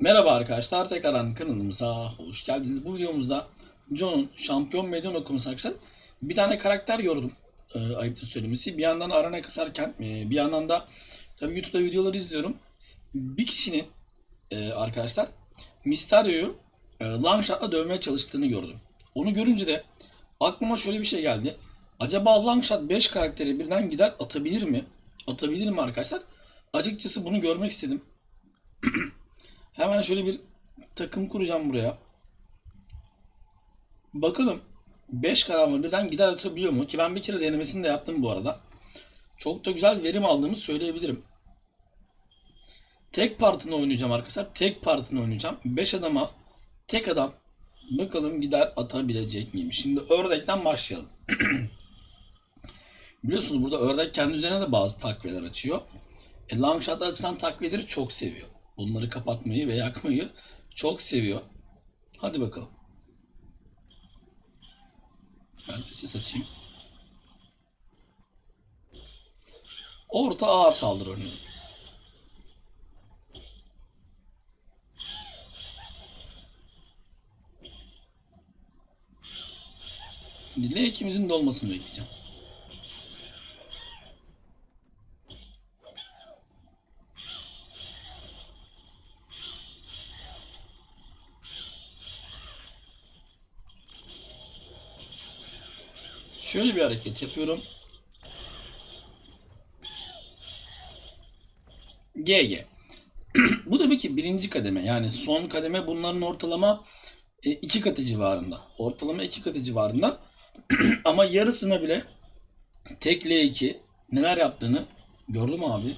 Merhaba arkadaşlar, tekrardan kanalımıza hoş geldiniz. Bu videomuzda John'un şampiyon meydan okuması arkadaşlar. Bir tane karakter gördüm, e, ayıptır söylemesi. Bir yandan arana kasarken, e, bir yandan da tabii YouTube'da videoları izliyorum. Bir kişinin e, arkadaşlar Mysterio'yu e, Longshot'la dövmeye çalıştığını gördüm. Onu görünce de aklıma şöyle bir şey geldi. Acaba Longshot 5 karakteri birden gider atabilir mi? Atabilir mi arkadaşlar? Açıkçası bunu görmek istedim. Hemen şöyle bir takım kuracağım buraya. Bakalım 5 karamı birden gider atabiliyor mu? Ki ben bir kere denemesini de yaptım bu arada. Çok da güzel verim aldığımı söyleyebilirim. Tek partını oynayacağım arkadaşlar. Tek partını oynayacağım. 5 adama tek adam bakalım gider atabilecek miyim? Şimdi ördekten başlayalım. Biliyorsunuz burada ördek kendi üzerine de bazı takviyeler açıyor. E, Longshot'ta açılan takviyeleri çok seviyor. Bunları kapatmayı ve yakmayı çok seviyor. Hadi bakalım. Ben de ses açayım. Orta ağır saldırı oynuyorum. Şimdi L ikimizin dolmasını bekleyeceğim. Şöyle bir hareket yapıyorum. GG. Bu tabii ki birinci kademe. Yani son kademe bunların ortalama e, iki katı civarında. Ortalama iki katı civarında. Ama yarısına bile tek L2 neler yaptığını gördüm abi.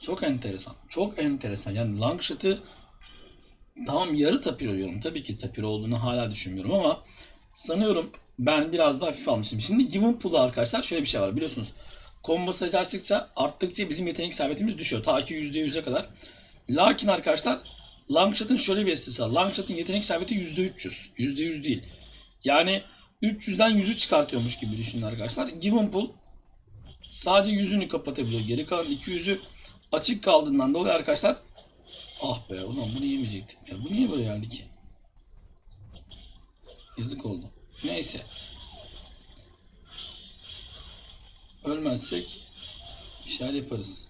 Çok enteresan. Çok enteresan. Yani Longshot'ı tamam yarı tapir oluyorum. Tabii ki tapir olduğunu hala düşünmüyorum ama sanıyorum ben biraz daha hafif almışım. Şimdi Given Pool'da arkadaşlar şöyle bir şey var biliyorsunuz. Combo sayısı arttıkça, arttıkça bizim yetenek isabetimiz düşüyor. Ta ki %100'e kadar. Lakin arkadaşlar Longshot'ın şöyle bir esprisi var. Longshot'ın yetenek isabeti %300. %100 değil. Yani 300'den 100'ü çıkartıyormuş gibi düşünün arkadaşlar. Given Pool sadece yüzünü kapatabiliyor. Geri kalan 200'ü açık kaldığından dolayı arkadaşlar ah be ulan bunu yemeyecektim. Ya bu niye böyle geldi ki? Yazık oldu. Neyse. Ölmezsek bir şeyler yaparız.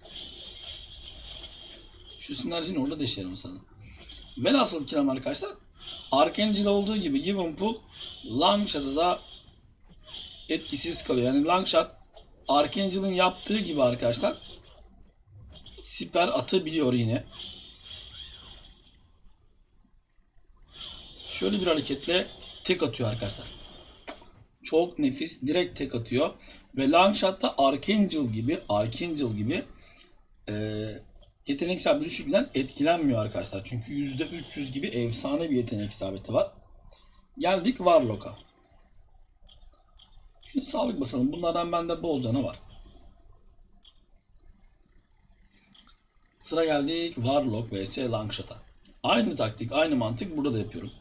Şu sinerjini orada deşerim sana. Velhasıl kelam arkadaşlar Archangel olduğu gibi Given Pool Longshot'a da etkisiz kalıyor. Yani Longshot Archangel'ın yaptığı gibi arkadaşlar siper atabiliyor yine. Şöyle bir hareketle tek atıyor arkadaşlar. Çok nefis. Direkt tek atıyor. Ve Longshot'ta Archangel gibi Archangel gibi e, yetenek isabeti düşükten etkilenmiyor arkadaşlar. Çünkü %300 gibi efsane bir yetenek isabeti var. Geldik Warlock'a. Şimdi sağlık basalım. Bunlardan bende bolcana var. Sıra geldik Warlock vs Longshot'a. Aynı taktik, aynı mantık burada da yapıyorum.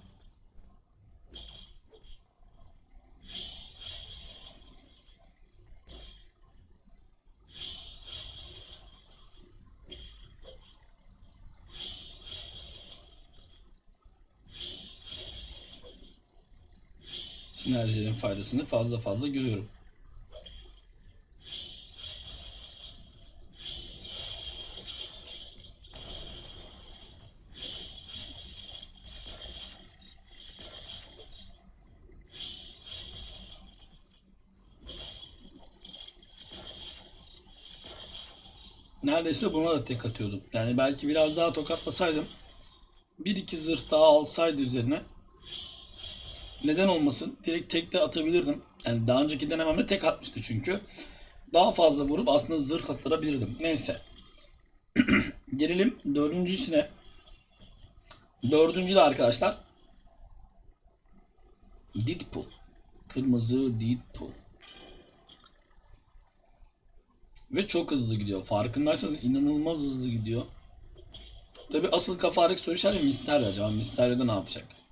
Sinerjilerin faydasını fazla fazla görüyorum. Neredeyse buna da tek atıyordum. Yani belki biraz daha tokatlasaydım bir iki zırh daha alsaydı üzerine neden olmasın? Direkt tek de atabilirdim. Yani daha önceki denememde tek atmıştı çünkü. Daha fazla vurup aslında zırh attırabilirdim. Neyse. Gelelim dördüncüsüne. Dördüncü de arkadaşlar. Deadpool. Kırmızı Deadpool. Ve çok hızlı gidiyor. Farkındaysanız inanılmaz hızlı gidiyor. Tabi asıl kafadaki soru işareti Mysterio acaba. Mysterio'da ne yapacak?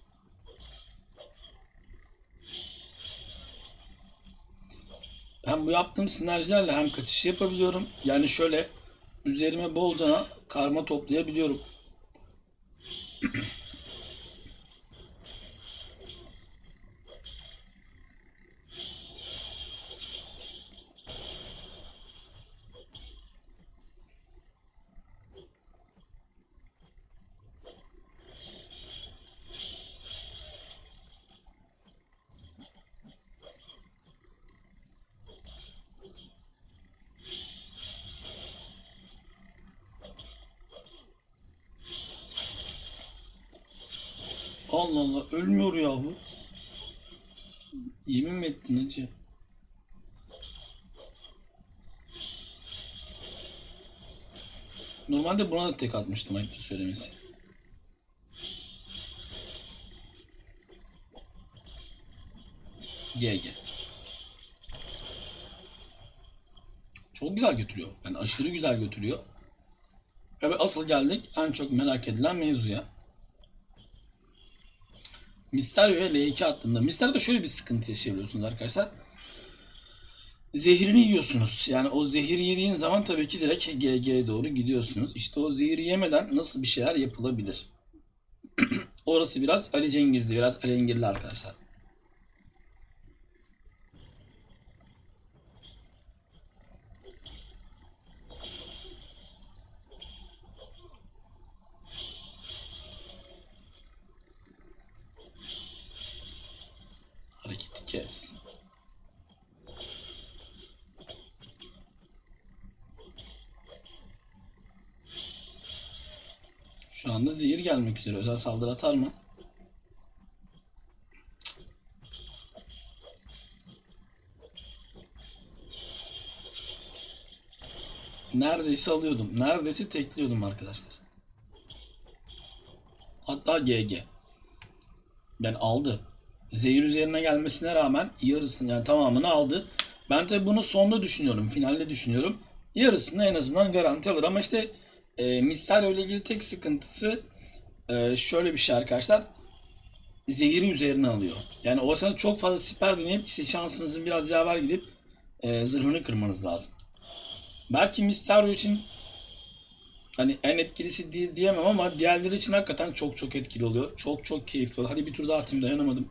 Hem bu yaptığım sinerjilerle hem kaçış yapabiliyorum. Yani şöyle üzerime bolcana karma toplayabiliyorum. Allah Allah ölmüyor ya bu. Yemin mi ettin hacı? Normalde buna da tek atmıştım ayıptır söylemesi. GG. Çok güzel götürüyor. Yani aşırı güzel götürüyor. Ve asıl geldik en çok merak edilen mevzuya. Mysterio ve L2 attığında Mysterio'da şöyle bir sıkıntı yaşayabiliyorsunuz arkadaşlar. Zehrini yiyorsunuz. Yani o zehri yediğin zaman tabii ki direkt GG'ye doğru gidiyorsunuz. İşte o zehri yemeden nasıl bir şeyler yapılabilir? Orası biraz Ali Cengiz'di. Biraz Ali Engil'li arkadaşlar. Hareketi kes. Anda zehir gelmek üzere. Özel saldırı atar mı? Neredeyse alıyordum. Neredeyse tekliyordum arkadaşlar. Hatta GG. Ben aldı. Zehir üzerine gelmesine rağmen yarısını yani tamamını aldı. Ben tabi bunu sonda düşünüyorum. Finalde düşünüyorum. Yarısını en azından garanti alır. Ama işte e, Mysterio ile ilgili tek sıkıntısı e, şöyle bir şey arkadaşlar. Zehiri üzerine alıyor. Yani o sırada çok fazla siper deneyip işte şansınızın biraz yaver gidip e, zırhını kırmanız lazım. Belki Mysterio için hani en etkilisi değil diyemem ama diğerleri için hakikaten çok çok etkili oluyor. Çok çok keyifli oluyor. Hadi bir tur daha atayım dayanamadım.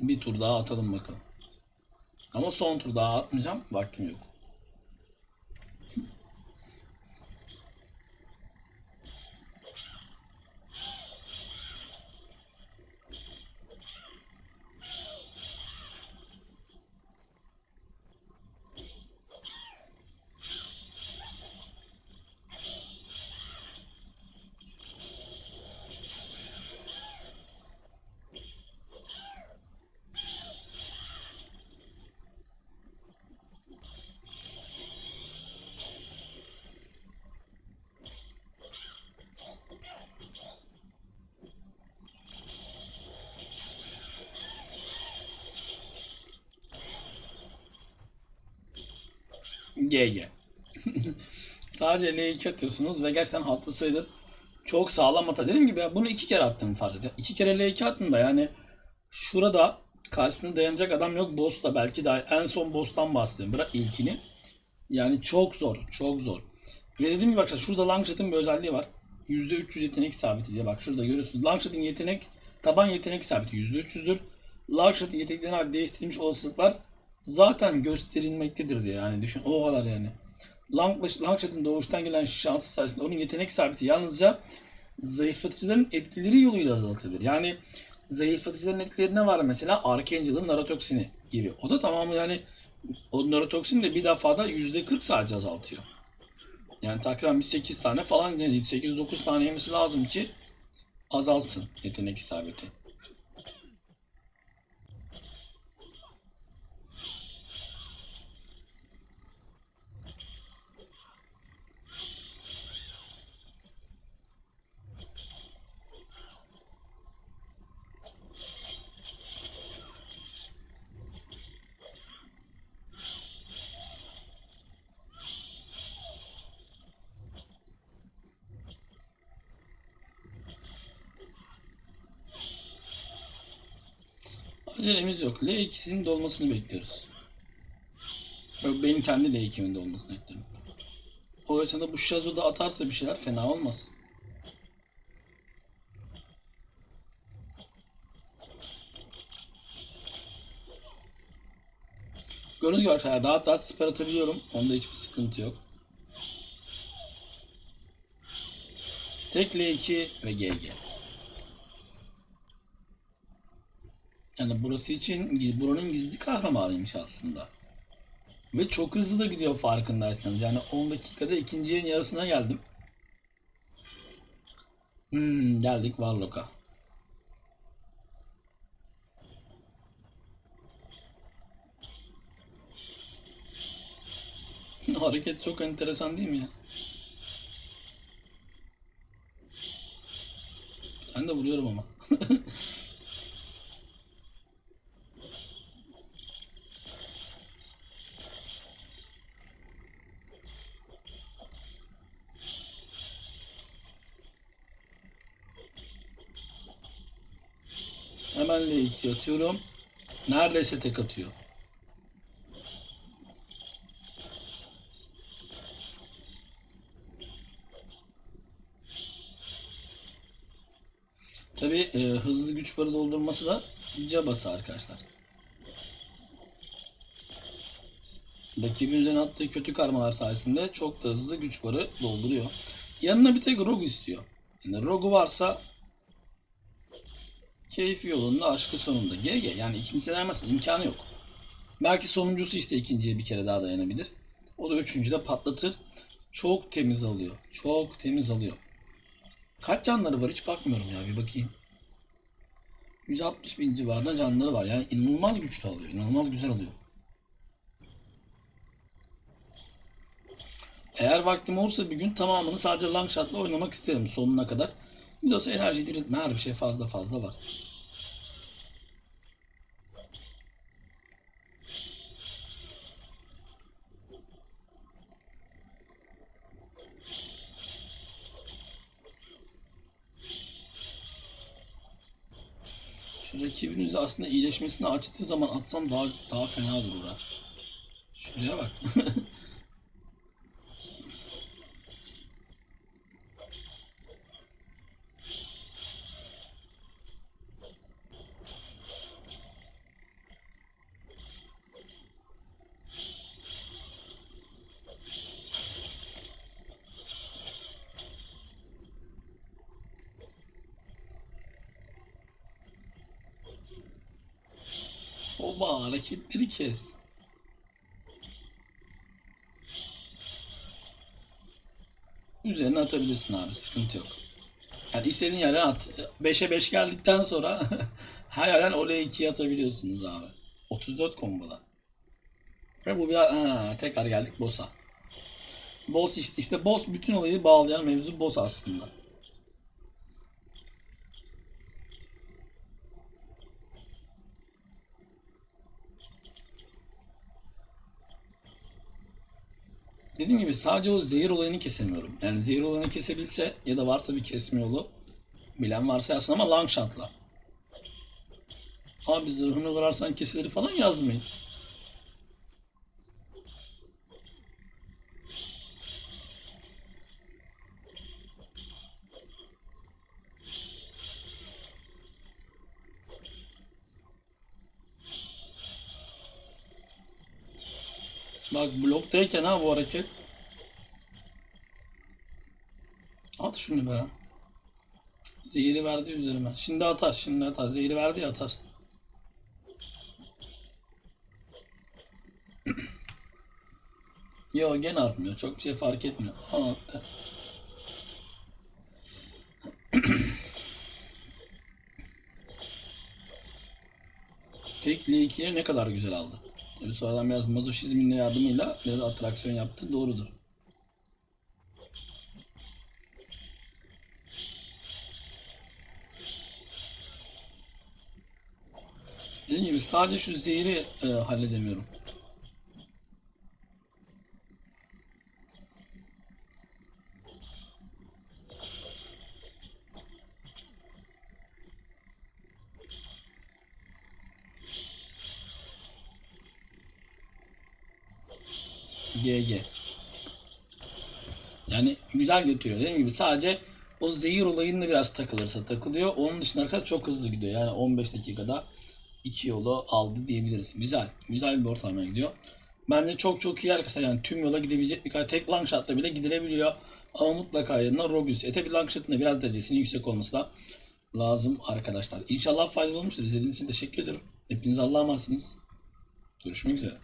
Bir tur daha atalım bakalım. Ama son tur daha atmayacağım. Vaktim yok. GG. Sadece L2 atıyorsunuz ve gerçekten hatlı sayılır. Çok sağlam hata. Dediğim gibi bunu iki kere attım farz et. İki kere L2 attım da yani şurada karşısında dayanacak adam yok. Boss belki daha en son boss'tan bahsediyorum. Bırak ilkini. Yani çok zor. Çok zor. Ve dediğim gibi bak şurada Longshot'ın bir özelliği var. %300 yetenek sabiti diye bak şurada görüyorsunuz. Longshot'ın yetenek taban yetenek sabiti %300'dür. Longshot'ın yeteneklerini değiştirilmiş olasılıklar zaten gösterilmektedir diye yani düşün o kadar yani. Longshot'ın doğuştan gelen şansı sayesinde onun yetenek sabiti yalnızca zayıflatıcıların etkileri yoluyla azaltılır. Yani zayıflatıcıların etkileri ne var mesela? Archangel'ın narotoksini gibi. O da tamamı yani o narotoksin de bir defada %40 sadece azaltıyor. Yani takriben bir 8 tane falan yani 8-9 tane yemesi lazım ki azalsın yetenek isabeti. Acelemiz yok. L2'sinin dolmasını bekliyoruz. Benim kendi L2'imde olmasını bekliyorum. O esnada bu Shazo da atarsa bir şeyler fena olmaz. Gördüğünüz gibi arkadaşlar rahat rahat siper atabiliyorum. Onda hiçbir sıkıntı yok. Tek L2 ve GG. Yani burası için buranın gizli kahramanıymış aslında. Ve çok hızlı da gidiyor farkındaysanız. Yani 10 dakikada ikinci yarısına geldim. Hmm, geldik Warlock'a. Hareket çok enteresan değil mi ya? Ben de vuruyorum ama. Hemen L2 atıyorum. Neredeyse tek atıyor. Tabi e, hızlı güç barı doldurması da cabası arkadaşlar. Rakibin üzerine attığı kötü karmalar sayesinde çok da hızlı güç barı dolduruyor. Yanına bir tek Rogue istiyor. Yani Rogue varsa keyfi yolunda aşkı sonunda. GG yani ikincisi vermezsin imkanı yok. Belki sonuncusu işte ikinciye bir kere daha dayanabilir. O da üçüncü de patlatır. Çok temiz alıyor. Çok temiz alıyor. Kaç canları var hiç bakmıyorum ya bir bakayım. 160 bin civarında canları var. Yani inanılmaz güçlü alıyor. İnanılmaz güzel alıyor. Eğer vaktim olursa bir gün tamamını sadece long oynamak isterim sonuna kadar. Biraz enerji diriltme her bir şey fazla fazla var. Şu rakibiniz aslında iyileşmesini açtığı zaman atsam daha daha fena durur ha. Şuraya bak. Oba hareketleri kes. Üzerine atabilirsin abi sıkıntı yok. Yani istediğin yere at. 5'e 5 geldikten sonra her yerden oraya 2'ye atabiliyorsunuz abi. 34 komboda. Ve bu bir ha, tekrar geldik boss'a. Boss işte, işte boss bütün olayı bağlayan mevzu boss aslında. Dediğim gibi sadece o zehir olayını kesemiyorum. Yani zehir olayını kesebilse ya da varsa bir kesme yolu bilen varsa yazsın ama long shot'la. Abi zırhını vurarsan kesilir falan yazmayın. Bak bloktayken ha bu hareket. At şunu be. Zehiri verdi üzerime. Şimdi atar, şimdi atar. Zehiri verdi ya atar. Yo gene atmıyor. Çok bir şey fark etmiyor. Ama attı. Tek L2'ye ne kadar güzel aldı. Tabii sonradan biraz mazoşizmin yardımıyla biraz atraksiyon yaptı. Doğrudur. Dediğim gibi sadece şu zehri e, halledemiyorum. GG. Yani güzel götürüyor. Dediğim gibi sadece o zehir olayında biraz takılırsa takılıyor. Onun dışında arkadaşlar çok hızlı gidiyor. Yani 15 dakikada iki yolu aldı diyebiliriz. Güzel. Güzel bir ortalamaya gidiyor. Bence çok çok iyi arkadaşlar. Yani tüm yola gidebilecek bir kadar tek long shot'la bile gidilebiliyor. Ama mutlaka yanına Rogus. E tabi long shot'ın biraz derecesinin yüksek olması da lazım arkadaşlar. İnşallah faydalı olmuştur. İzlediğiniz için teşekkür ederim. Hepiniz Allah'a emanetsiniz. Görüşmek üzere.